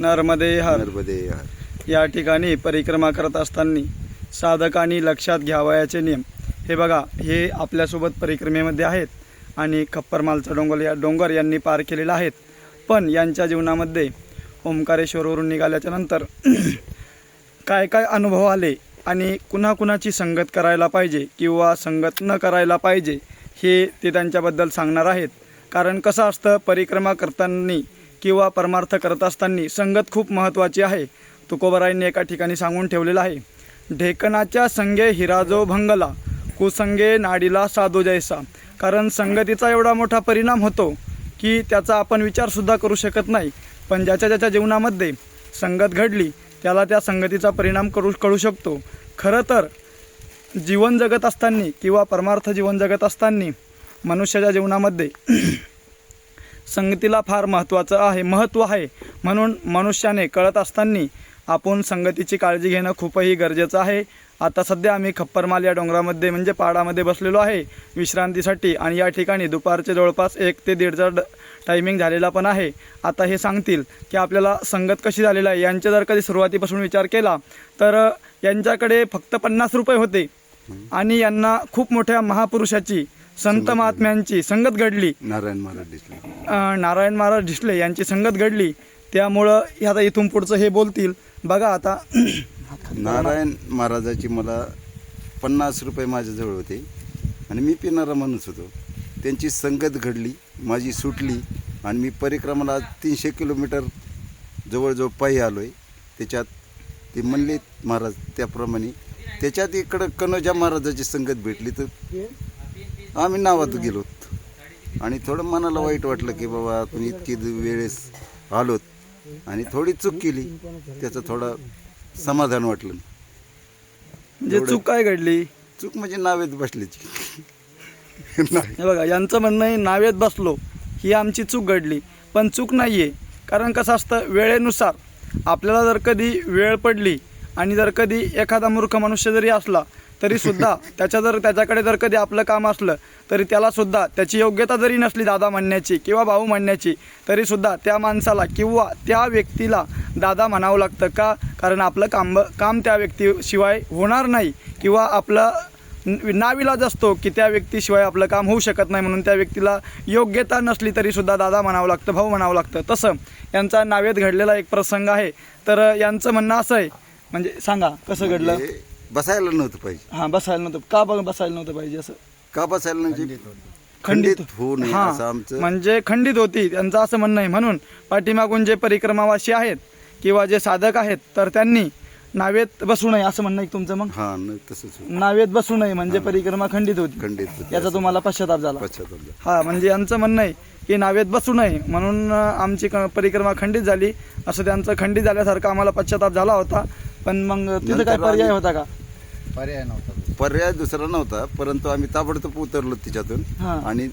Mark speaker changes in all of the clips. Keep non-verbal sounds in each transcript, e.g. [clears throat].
Speaker 1: नर्मदे हर
Speaker 2: नर्मदे हर.
Speaker 1: या ठिकाणी परिक्रमा करत असताना साधकांनी लक्षात घ्यावयाचे नियम. हे बघा हे आपल्यासोबत परिक्रमेमध्ये आहेत आणि खप्परमालचा डोंगर या डोंगर यांनी पार केलेला आहेत पण यांच्या जीवनामध्ये ओंकारेश्वरवरून निघाल्याच्या नंतर [clears throat] काय काय अनुभव आले आणि कुणाकुणाची संगत करायला पाहिजे किंवा संगत न करायला पाहिजे हे ते त्यांच्याबद्दल सांगणार आहेत. कारण कसं असतं परिक्रमा करताना किंवा परमार्थ करत असताना संगत खूप महत्त्वाची आहे. तुकोबराईंनी एका ठिकाणी सांगून ठेवलेलं आहे ढेकणाच्या संगे हिराजो भंगला कुसंगे नाडीला साधो जैसा. कारण संगतीचा एवढा मोठा परिणाम होतो की त्याचा आपण विचारसुद्धा करू शकत नाही. पण ज्याच्या ज्याच्या जीवनामध्ये संगत घडली त्याला त्या संगतीचा परिणाम करू कळू शकतो. खरं तर जीवन जगत असताना किंवा परमार्थ जीवन जगत असताना मनुष्याच्या जीवनामध्ये संगतीला फार महत्त्वाचं आहे महत्त्व आहे. म्हणून मनुष्याने कळत असताना आपण संगतीची काळजी घेणं खूपही गरजेचं आहे. आता सध्या आम्ही खप्परमाल या डोंगरामध्ये म्हणजे पाडामध्ये बसलेलो आहे. विश्रांतीसाठी आणि या ठिकाणी दुपारचे जवळपास एक ते दीडचा ड टायमिंग झालेला पण आहे. आता हे सांगतील की आपल्याला संगत कशी झालेलं आहे यांचे जर कधी सुरुवातीपासून विचार केला तर यांच्याकडे फक्त पन्नास रुपये होते. आणि यांना खूप मोठ्या महापुरुषाची संत महात्म्यांची संगत घडली.
Speaker 2: नारायण महाराज दिसले.
Speaker 1: अ, नारायण महाराज ढिसले यांची संगत घडली. त्यामुळं हे आता इथून पुढचं हे बोलतील. बघा आता.
Speaker 2: नारायण महाराजाची मला पन्नास रुपये माझ्याजवळ होते. आणि मी पिणारा माणूस होतो. त्यांची संगत घडली माझी सुटली. आणि मी परिक्रमाला तीनशे किलोमीटर जवळजवळ पायी आलो आहे त्याच्यात ते म्हणले महाराज त्याप्रमाणे. त्याच्यात इकडं कनोजा महाराजाची संगत भेटली तर? आम्ही नावात गेलो आणि थोडं मनाला वाईट वाटलं की बाबा आपण इतकी वेळेस आलोत. आणि थोडी चूक केली. त्याचं थोडं समाधान वाटलं.
Speaker 1: म्हणजे चूक काय घडली?
Speaker 2: चूक म्हणजे नावेत बसल्याची. [laughs]
Speaker 1: हे बघा यांचं म्हणणं आहे नावेत बसलो ही आमची चूक घडली. पण चूक नाही आहे कारण कसं असतं वेळेनुसार आपल्याला जर कधी वेळ पडली आणि जर कधी एखादा मूर्ख मनुष्य जरी असला तरी सुद्धा [laughs] त्याच्या जर त्याच्याकडे जर कधी आपलं काम असलं तरी त्याला सुद्धा त्याची योग्यता जरी नसली दादा म्हणण्याची किंवा भाऊ म्हणण्याची तरी सुद्धा त्या माणसाला किंवा त्या व्यक्तीला दादा म्हणावं लागतं का? कारण आपलं काम काम त्या व्यक्तीशिवाय होणार नाही किंवा आपलं नाविलाज असतो की त्या व्यक्तीशिवाय आपलं काम होऊ शकत नाही म्हणून त्या व्यक्तीला योग्यता नसली तरी सुद्धा दादा म्हणावं लागतं भाऊ म्हणावं लागतं. तसं यांचा नावेत घडलेला एक प्रसंग आहे. तर यांचं म्हणणं असं आहे म्हणजे सांगा कसं घडलं?
Speaker 2: हे बसायला नव्हतं पाहिजे.
Speaker 1: हां बसायला नव्हतं. का बघ बसायला नव्हतं पाहिजे असं?
Speaker 2: का बसायला म्हणजे खंडित होऊ नये
Speaker 1: हां
Speaker 2: असं आमचं
Speaker 1: म्हणजे खंडित होती त्यांचं असं म्हणणं आहे. म्हणून पाठीमागून जे परिक्रमावासी आहेत किंवा जे साधक आहेत तर त्यांनी नावेत बसू नये असं म्हणणं आहे तुमचं मग?
Speaker 2: हा न तसंच होतं.
Speaker 1: नावेत बसू नये म्हणजे परिक्रमा खंडित होती.
Speaker 2: खंडित होतं.
Speaker 1: याचा तुम्हाला पश्चाताप झाला.
Speaker 2: पश्चाताप झाला.
Speaker 1: हा म्हणजे यांचं म्हणणं आहे की नावेत बसू नये. म्हणून अं, आमची क- परिक्रमा खंडित झाली. असं त्यांचं खंडित झाल्यासारखं आम्हाला पश्चाताप झाला होता. पण मग तिथं
Speaker 2: नंतर
Speaker 1: काय पर्याय होता का?
Speaker 3: पर्याय नव्हता.
Speaker 2: पर्याय दुसरा नव्हता परंतु आम्ही ताबडतोब उतरलो तिच्यातून
Speaker 1: हां.
Speaker 2: आणि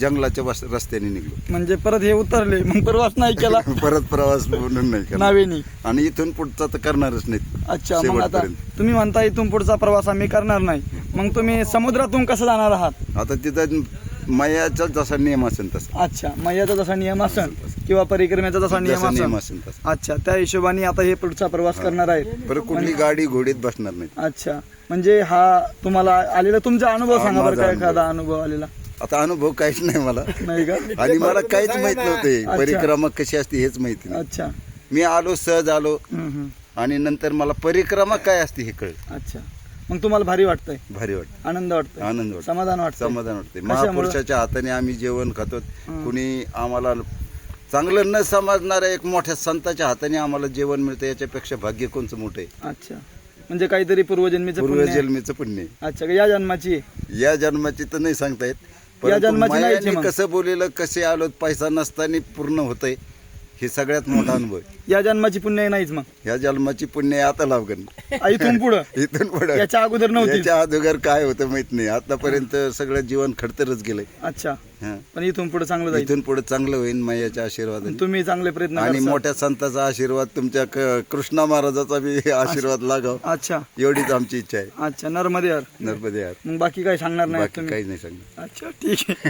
Speaker 2: जंगलाच्या बस- रस्त्याने निघलो.
Speaker 1: म्हणजे परत हे उतरले मग प्रवास नाही केला? [laughs]
Speaker 2: परत प्रवास म्हणून नाही केला.
Speaker 1: नावेनी.
Speaker 2: आणि इथून पुढचा तर करणारच नाही
Speaker 1: अच्छा मग आता
Speaker 2: शेवटपर्यंत.
Speaker 1: तुम्ही म्हणता इथून पुढचा प्रवास आम्ही करणार नाही. मग तुम्ही समुद्रातून कसं जाणार आहात?
Speaker 2: आता तिथं मयाचा जसा नियम असेल तसा.
Speaker 1: अच्छा मैयाचा जसा नियम असेल किंवा परिक्रमेचा जसा नियम
Speaker 2: जसा नियम
Speaker 1: असेल.
Speaker 2: असेल तसा.
Speaker 1: अच्छा त्या हिशोबाने आता हे पुढचा प्रवास करणार आहेत.
Speaker 2: परत कुठली गाडी घोडीत बसणार नाही.
Speaker 1: अच्छा म्हणजे हा तुम्हाला आलेला तुमचा अनुभव
Speaker 2: हा,
Speaker 1: सांगा बरं
Speaker 2: माझा
Speaker 1: काय
Speaker 2: अनुभव.
Speaker 1: एखादा अनुभव. आलेला.
Speaker 2: आता अनुभव काहीच नाही मला.
Speaker 1: नाही का?
Speaker 2: आणि मला काहीच माहीत नव्हते.
Speaker 1: अच्छा.
Speaker 2: परिक्रमा कशी असते हेच माहिती नाही.
Speaker 1: अच्छा.
Speaker 2: मी आलो सहज आलो.
Speaker 1: हम्म, हम्म.
Speaker 2: आणि नंतर मला परिक्रमा काय असते हे कळलं.
Speaker 1: अच्छा. मग तुम्हाला भारी वाटतंय.
Speaker 2: भारी वाटतं
Speaker 1: आनंद वाटतोय.
Speaker 2: आनंद वाटतो
Speaker 1: समाधान वाटतं
Speaker 2: समाधान वाटते
Speaker 1: कशामुळं?
Speaker 2: महापुरुषाच्या हाताने आम्ही जेवण खातो. कुणी आम्हाला चांगलं न समजणाऱ्या एक मोठ्या संताच्या हाताने आम्हाला जेवण मिळतं. याच्यापेक्षा भाग्य कोणचं मोठं आहे?
Speaker 1: अच्छा. म्हणजे काहीतरी पूर्वजन्मीचं पुण्य आहे.
Speaker 2: पूर्वजन्मीचं पुण्य आहे.
Speaker 1: अच्छा का या जन्माची? आहे?
Speaker 2: या जन्माची तर नाही सांगता येत. परंतु
Speaker 1: जन्माची मग.
Speaker 2: कसं बोललेलं कसे आलो पैसा नसताना पूर्ण होतंय. हे सगळ्यात मोठा अनुभव आहे.
Speaker 1: या जन्माची पुण्य नाहीच मग.
Speaker 2: ह्या जन्माची पुण्य आता लावगण
Speaker 1: आ, इथून पुढं? [laughs]
Speaker 2: इथून पुढे.
Speaker 1: याच्या अगोदर नव्हती.
Speaker 2: याच्या अगोदर काय होतं माहीत नाही. आतापर्यंत सगळं जीवन खडतरच गेलंय.
Speaker 1: अच्छा.
Speaker 2: हा.
Speaker 1: पण इथून पुढे चांगलं जाईल.
Speaker 2: इथून पुढे चांगलं होईल मैयाच्या आशीर्वादाने.
Speaker 1: तुम्ही चांगले प्रयत्न
Speaker 2: आणि. मोठ्या संताचा आशीर्वाद तुमच्या क- कृष्णा महाराजाचा बी आशीर्वाद लागाव.
Speaker 1: अच्छा.
Speaker 2: एवढीच आमची इच्छा आहे.
Speaker 1: अच्छा. नर्मदे यार.
Speaker 2: नर्मदे यार.
Speaker 1: मग बाकी काही सांगणार नाही
Speaker 2: बाकी
Speaker 1: तुम्ही?
Speaker 2: काही नाही सांगणार.
Speaker 1: अच्छा ठीक आहे.